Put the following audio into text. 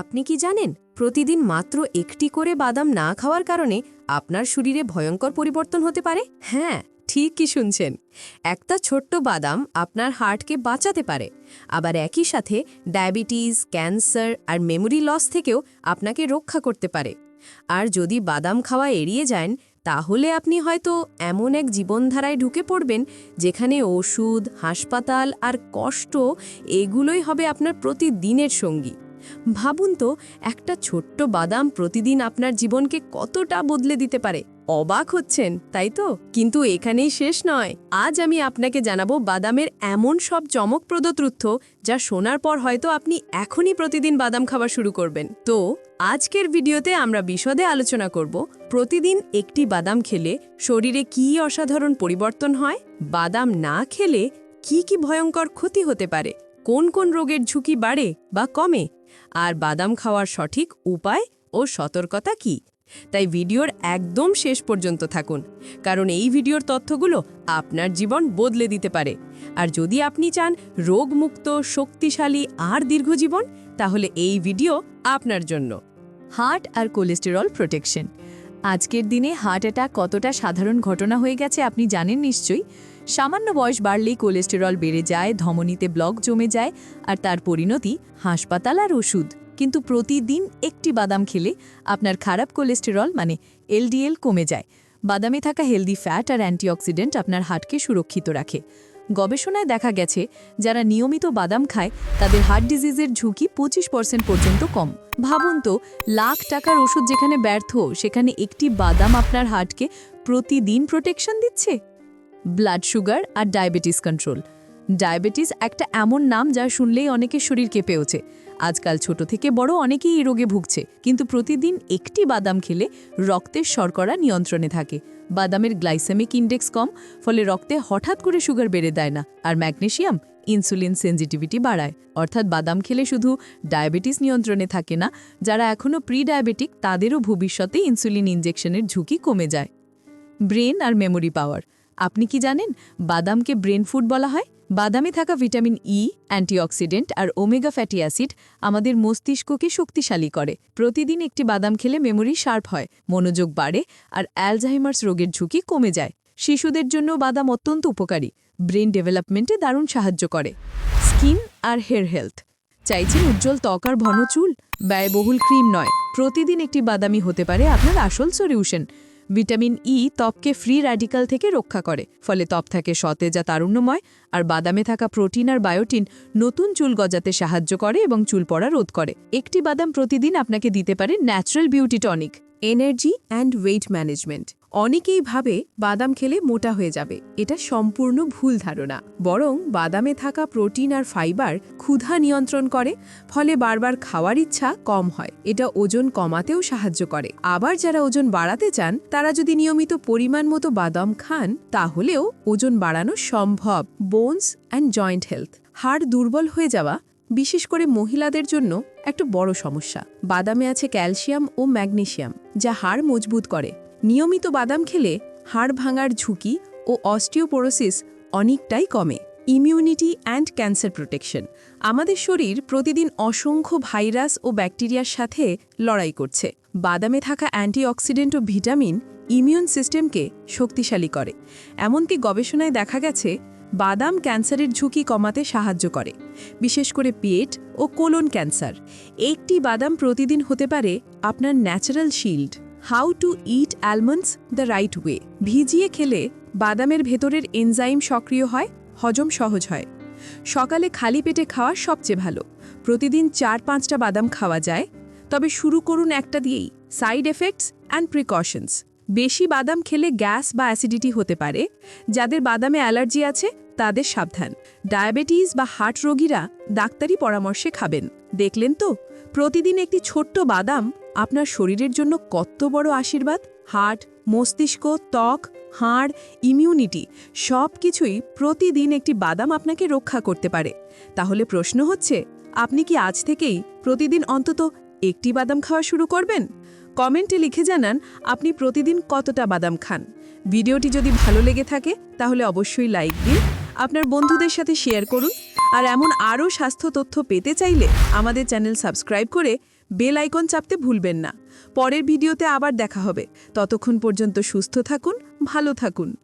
আপনি কি জানেন, প্রতিদিন মাত্র একটি করে বাদাম না খাওয়ার কারণে আপনার শরীরে ভয়ঙ্কর পরিবর্তন হতে পারে? হ্যাঁ ঠিক কি শুনছেন। একটা ছোট্ট বাদাম আপনার হার্টকে বাঁচাতে পারে। আবার একই সাথে ডায়াবেটিস, ক্যান্সার আর মেমোরি লস থেকেও আপনাকে রক্ষা করতে পারে। আর যদি বাদাম খাওয়া এড়িয়ে যান, তাহলে আপনি হয়তো এমন এক জীবনধারায় ঢুকে পড়বেন, যেখানে ওষুধ, হাসপাতাল আর কষ্ট এগুলোই হবে আপনার প্রতিদিনের সঙ্গী। ভাবুন তো, একটা ছোট্ট বাদাম প্রতিদিন আপনার জীবনকে কতটা বদলে দিতে পারে। অবাক হচ্ছেন, তাই তো? কিন্তু এখানেই শেষ নয়। আজ আমি আপনাকে জানাব বাদামের এমন সব চমকপ্রদ তথ্য যা শোনার পর হয়তো আপনি এখনই প্রতিদিন বাদাম খাওয়া শুরু করবেন। তো, আজকের ভিডিওতে আমরা বিশদে আলোচনা করব প্রতিদিন একটি বাদাম খেলে শরীরে কী অসাধারণ পরিবর্তন হয়, বাদাম না খেলে কি কি ভয়ঙ্কর ক্ষতি হতে পারে কোন কোন রোগের ঝুঁকি বাড়ে বা কমে? আর বাদাম খাওয়ার সঠিক উপায় ও সতর্কতা কি? তাই ভিডিওর একদম শেষ পর্যন্ত থাকুন, কারণ এই ভিডিওর তথ্যগুলো আপনার জীবন বদলে দিতে পারে। আর যদি আপনি চান রোগমুক্ত, শক্তিশালী আর দীর্ঘজীবন তাহলে এই ভিডিও আপনার জন্য। হার্ট আর কোলেস্টেরল প্রোটেকশন। আজকের দিনে হার্ট অ্যাটাক কতটা সাধারণ ঘটনা হয়ে গেছে আপনি জানেন নিশ্চয়ই। সামান্য বয়স বাড়লেই কোলেস্টেরল বেড়ে যায়, ধমনীতে ব্লক জমে যায় আর তার পরিণতি হাসপাতাল আর ওষুধ। কিন্তু প্রতিদিন একটি বাদাম খেলে আপনার খারাপ কোলেস্টেরল মানে এলডিএল কমে যায়। বাদামে থাকা হেলদি ফ্যাট আর অ্যান্টিঅক্সিডেন্ট আপনার হার্টকে সুরক্ষিত রাখে। গবেষণায় দেখা গেছে, যারা নিয়মিত বাদাম খায়, তাদের হার্ট ডিজিজের ঝুঁকি পঁচিশ পার্সেন্ট পর্যন্ত কম। ভাবুন তো, লাখ টাকার ওষুধ যেখানে ব্যর্থ, সেখানে একটি বাদাম আপনার হার্টকে প্রতিদিন প্রোটেকশন দিচ্ছে? ব্লাড সুগার আর ডায়াবেটিস কন্ট্রোল ডায়াবেটিস একটা এমন নাম যা শুনলেই অনেকের শরীর কেঁপে ওঠে। আজকাল ছোট থেকে বড় অনেকেই এই রোগে ভুগছে, কিন্তু প্রতিদিন একটি বাদাম খেলে রক্তের শর্করা নিয়ন্ত্রণে থাকে। বাদামের গ্লাইসেমিক ইন্ডেক্স কম, ফলে রক্তে হঠাৎ করে সুগার বেড়ে দেয় না, আর ম্যাগনেশিয়াম ইনসুলিন সেনজিটিভিটি বাড়ায়। অর্থাৎ বাদাম খেলে শুধু ডায়াবেটিস নিয়ন্ত্রণে থাকে না, যারা এখনও প্রি ডায়াবেটিক তাদেরও ভবিষ্যতে ইনসুলিন ইনজেকশনের ঝুঁকি কমে যায়। ব্রেন আর মেমোরি পাওয়ার আপনি কি জানেন বাদামকে ব্রেন ফুড বলা হয়? বাদামে থাকা ভিটামিন ই অ্যান্টিঅক্সিডেন্ট আর ওমেগা ফ্যাটি অ্যাসিড আমাদের মস্তিষ্ককে শক্তিশালী করে। প্রতিদিন একটি বাদাম খেলে মেমোরি শার্প হয়, মনোযোগ বাড়ে আর অ্যালজাইমার্স রোগের ঝুঁকি কমে যায়। শিশুদের জন্য বাদাম অত্যন্ত উপকারী। ব্রেন ডেভেলপমেন্টে দারুণ সাহায্য করে। স্কিন আর হেয়ার হেলথ। চাইছেন উজ্জ্বল ত্বক আর ঘন চুল? ব্যয়বহুল ক্রিম নয়। প্রতিদিন একটি বাদামি হতে পারে আপনার আসল সলিউশন। ভিটামিন ই ত্বককে ফ্রি র্যাডিক্যাল থেকে রক্ষা করে। ফলে ত্বক থাকে সতেজ আর তারুণ্যময়, আর বাদামে থাকা প্রোটিন আর বায়োটিন নতুন চুল গজাতে সাহায্য করে এবং চুল পড়া রোধ করে। একটি বাদাম প্রতিদিন আপনাকে দিতে পারে natural beauty tonic energy and weight management অনেকেই ভাবে বাদাম খেলে মোটা হয়ে যাবে। এটা সম্পূর্ণ ভুল ধারণা। বরং বাদামে থাকা প্রোটিন আর ফাইবার ক্ষুধা নিয়ন্ত্রণ করে, ফলে বারবার খাওয়ার ইচ্ছা কম হয়। এটা ওজন কমাতেও সাহায্য করে। আবার যারা ওজন বাড়াতে চান, তারা যদি নিয়মিত পরিমাণ মতো বাদাম খান, তাহলেও ওজন বাড়ানো সম্ভব। Bones and joint health. হাড় দুর্বল হয়ে যাওয়া, বিশেষ করে মহিলাদের জন্য একটা বড় সমস্যা। বাদামে আছে ক্যালসিয়াম ও ম্যাগনেশিয়াম যা হাড় মজবুত করে। নিয়মিত বাদাম খেলে হাড় ভাঙার ঝুঁকি ও অস্টিওপোরোসিস অনেকটাই কমে। Immunity and cancer protection. আমাদের শরীর প্রতিদিন অসংখ্য ভাইরাস ও ব্যাকটেরিয়ার সাথে লড়াই করছে। বাদামে থাকা অ্যান্টিঅক্সিডেন্ট ও ভিটামিন ইমিউন সিস্টেমকে শক্তিশালী করে। এমনকি গবেষণায় দেখা গেছে, বাদাম ক্যান্সারের ঝুঁকি কমাতে সাহায্য করে, বিশেষ করে পেট ও কোলন ক্যান্সার। একটি বাদাম প্রতিদিন হতে পারে আপনার natural shield. How to eat almonds the right way. ভিজিয়ে খেলে বাদামের ভেতরের এনজাইম সক্রিয় হয়, হজম সহজ হয়। সকালে খালি পেটে খাওয়া সবচেয়ে ভালো। প্রতিদিন চার পাঁচটা বাদাম খাওয়া যায়। তবে শুরু করুন একটা দিয়েই, সাইড এফেক্টস অ্যান্ড প্রিকশনস। বেশি বাদাম খেলে গ্যাস বা অ্যাসিডিটি হতে পারে। যাদের বাদামে অ্যালার্জি আছে, তাদের সাবধান। ডায়াবেটিস বা হার্ট রোগীরা ডাক্তারি পরামর্শে খাবেন। দেখলেন তো? প্রতিদিন একটি ছোট্ট বাদাম আপনার শরীরের জন্য কত বড় আশীর্বাদ? হার্ট, মস্তিষ্ক, ত্বক, হাড় ইমিউনিটি সব কিছুই প্রতিদিন একটি বাদাম আপনাকে রক্ষা করতে পারে। তাহলে প্রশ্ন হচ্ছে, আপনি কি আজ থেকেই প্রতিদিন অন্তত একটি বাদাম খাওয়া শুরু করবেন? কমেন্টে লিখে জানান আপনি প্রতিদিন কতটা বাদাম খান। ভিডিওটি যদি ভালো লেগে থাকে, তাহলে অবশ্যই লাইক দিন, আপনার বন্ধুদের সাথে শেয়ার করুন, আর এমন আরও স্বাস্থ্য তথ্য পেতে চাইলে আমাদের চ্যানেল সাবস্ক্রাইব করে বেল আইকন চাপতে ভুলবেন না। পরের ভিডিওতে আবার দেখা হবে। ততক্ষণ পর্যন্ত সুস্থ থাকুন, ভালো থাকুন।